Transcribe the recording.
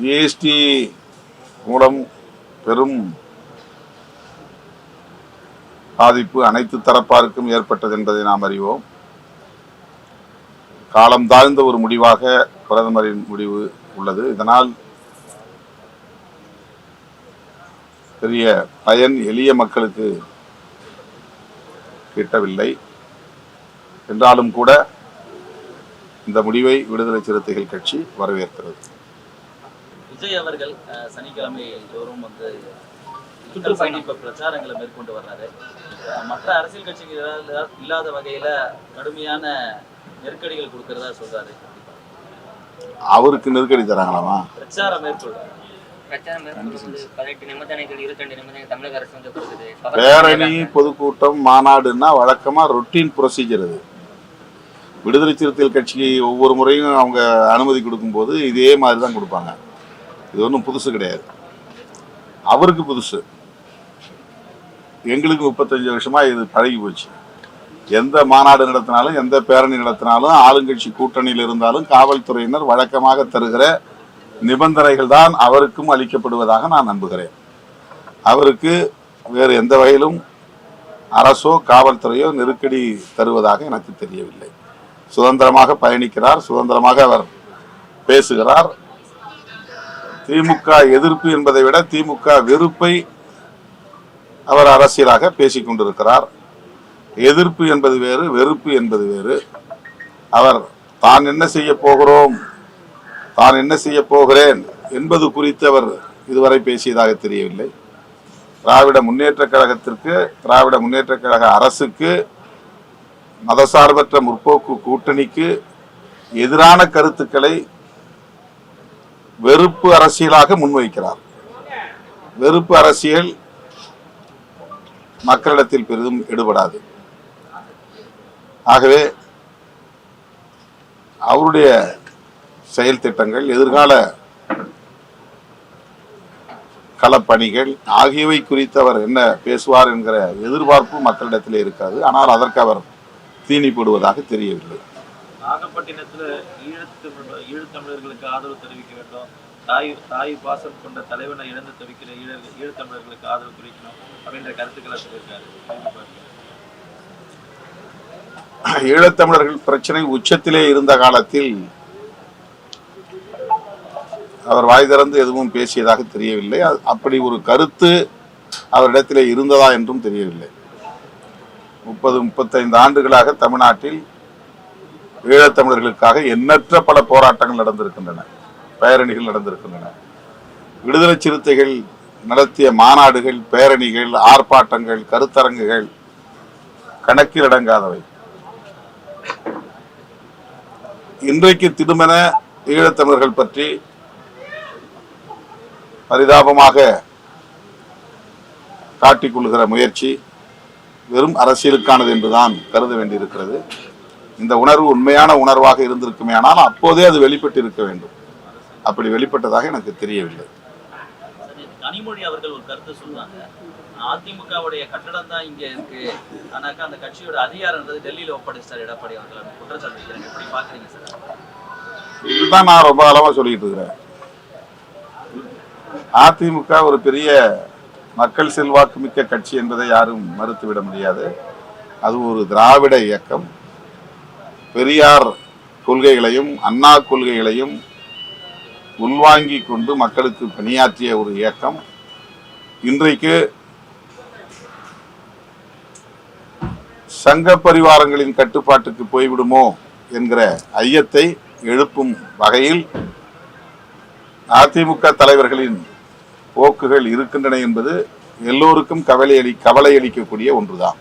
GST மூலம் பெரும் பாதிப்பு அனைத்து தரப்பாருக்கும் ஏற்பட்டது என்பதை நாம் அறிவோம். காலம் தாழ்ந்த ஒரு முடிவாக பிரதமரின் முடிவு உள்ளது. இதனால் பெரிய பயன் எளிய மக்களுக்கு கிட்டவில்லை. என்றாலும் கூட இந்த முடிவை விடுதலை சிறுத்தைகள் கட்சி வரவேற்கிறது. விஜய் அவர்கள் சனிக்கிழமை தோறும் வந்து சுற்றுப்பயணிப்பு பிரச்சாரங்களை மேற்கொண்டு வர்றாரு. மற்ற அரசியல் கட்சிகள் இல்லாத வகையில கடுமையான நெருக்கடிகள் கொடுக்கறதா சொல்றாரு. அவருக்கு நெருக்கடி தராங்களாமா? பிரச்சாரம் மேற்கொள்றாரு. பேரணி பொதுக்கூட்டம் மாநாடுன்னா வழக்கமா ரொட்டீன் ப்ரொசீஜர் அது. விடுதலை சிறுத்தைகள் கட்சிக்கு ஒவ்வொரு முறையும் அவங்க அனுமதி கொடுக்கும்போது இதே மாதிரி தான் கொடுப்பாங்க. இது ஒன்றும் புதுசு கிடையாது. அவருக்கு புதுசு. எங்களுக்கு முப்பத்தஞ்சு வருஷமா இது பழகி போச்சு. எந்த மாநாடு நடத்தினாலும் எந்த பேரணி நடத்தினாலும் ஆளுங்கட்சி கூட்டணியில் இருந்தாலும் காவல்துறையினர் வழக்கமாக தருகிற நிபந்தனைகள் தான் அவருக்கும் அளிக்கப்படுவதாக நான் நம்புகிறேன். அவருக்கு வேறு எந்த வகையிலும் அரசோ காவல்துறையோ நெருக்கடி தருவதாக எனக்கு தெரியவில்லை. சுதந்திரமாக பயணிக்கிறார். சுதந்திரமாக அவர் பேசுகிறார். திமுக எதிர்ப்பு என்பதை விட திமுக வெறுப்பை அவர் அரசியலாக பேசிக் கொண்டிருக்கிறார். எதிர்ப்பு என்பது வேறு வெறுப்பு என்பது வேறு. அவர் தான் என்ன செய்ய போகிறோம்? தான் என்ன செய்ய போகிறேன்? என்பது குறித்து அவர் இதுவரை பேசியதாக தெரியவில்லை. திராவிட முன்னேற்ற கழகத்திற்கு திராவிட முன்னேற்ற கழக அரசுக்கு மதசார்பற்ற முற்போக்கு கூட்டணிக்கு எதிரான கருத்துக்களை வெறுப்பு அரசியலாக முன்வைக்கிறார். வெறுப்பு அரசியல் மக்களிடத்தில் பெரிதும் எடுபடாது. ஆகவே அவருடைய செயல் திட்டங்கள் எதிர்கால களப்பணிகள் ஆகியவை குறித்து அவர் என்ன பேசுவார் என்கிற எதிர்பார்ப்பு மக்களிடத்தில் இருக்காது. ஆனால் அதற்கு அவர் தீனி போடுவதாக தெரியவில்லை. நாகப்பட்டினத்தில் ஈழத்து ஈழத்தமிழர்களுக்கு ஆதரவு தெரிவிக்க வேண்டும். தாய் தாய் பாசம் கொண்ட தலைவனை இழந்து தவிக்கிற ஈழ ஈழத்தமிழர்களுக்கு ஆதரவு தெரிவிக்கணும் அப்படின்ற கருத்துக்களை சொல்லியிருக்காரு. ஈழத்தமிழர்கள் பிரச்சனை உச்சத்திலே இருந்த காலத்தில் அவர் வாய் திறந்து எதுவும் பேசியதாக தெரியவில்லை. அப்படி ஒரு கருத்து அவரிடத்திலே இருந்ததா என்றும் தெரியவில்லை. முப்பது முப்பத்தைந்து ஆண்டுகளாக தமிழ்நாட்டில் ஈழத்தமிழர்களுக்காக எண்ணற்ற பல போராட்டங்கள் நடந்திருக்கின்றன. பேரணிகள் நடந்திருக்கின்றன. விடுதலை சிறுத்தைகள் நடத்திய மாநாடுகள் பேரணிகள் ஆர்ப்பாட்டங்கள் கருத்தரங்குகள் கணக்கில் அடங்காதவை. இன்றைக்கு திடுமென ஈழத்தமிழர்கள் பற்றி பரிதாபமாக காட்டிக்கொள்கிற முயற்சி வெறும் அரசியலுக்கானது என்றுதான் கருத வேண்டியிருக்கிறது. இந்த உணர்வு உண்மையான உணர்வாக இருந்திருக்குமே ஆனால் அப்போதே அது வெளிப்பட்டு இருக்க வேண்டும். அப்படி வெளிப்பட்டதாக எனக்கு தெரியவில்லை. கனிமொழி அவர்கள் ஒரு கருத்து சொல்றாங்க அதிமுகவுடைய கட்டடம் தான் இங்க இருக்கு. ஆனாக்கா அந்த கட்சியோட அதிகாரம்ன்றது டெல்லியில ஒப்படைச்சிட்டார் எடப்பாடி அவர்கள். குற்றச்சாட்டு. எப்படி பாக்குறீங்க சார்? இதுதான் நான் ரொம்ப காலமா சொல்லிட்டு இருக்கிறேன். அதிமுக ஒரு பெரிய மக்கள் செல்வாக்கு மிக்க கட்சி என்பதை யாரும் மறுத்துவிட முடியாது. அது ஒரு திராவிட இயக்கம். பெரியார் கொள்கைகளையும் அண்ணா கொள்கைகளையும் உள்வாங்கி கொண்டு மக்களுக்கு பணியாற்றிய ஒரு இயக்கம். இன்றைக்கு சங்க பரிவாரங்களின் கட்டுப்பாட்டுக்கு போய்விடுமோ என்கிற ஐயத்தை எழுப்பும் வகையில் அதிமுக தலைவர்களின் போக்குகள் இருக்கின்றன என்பது எல்லோருக்கும் கவலை அளி கவலை அளிக்கக்கூடிய ஒன்றுதான்.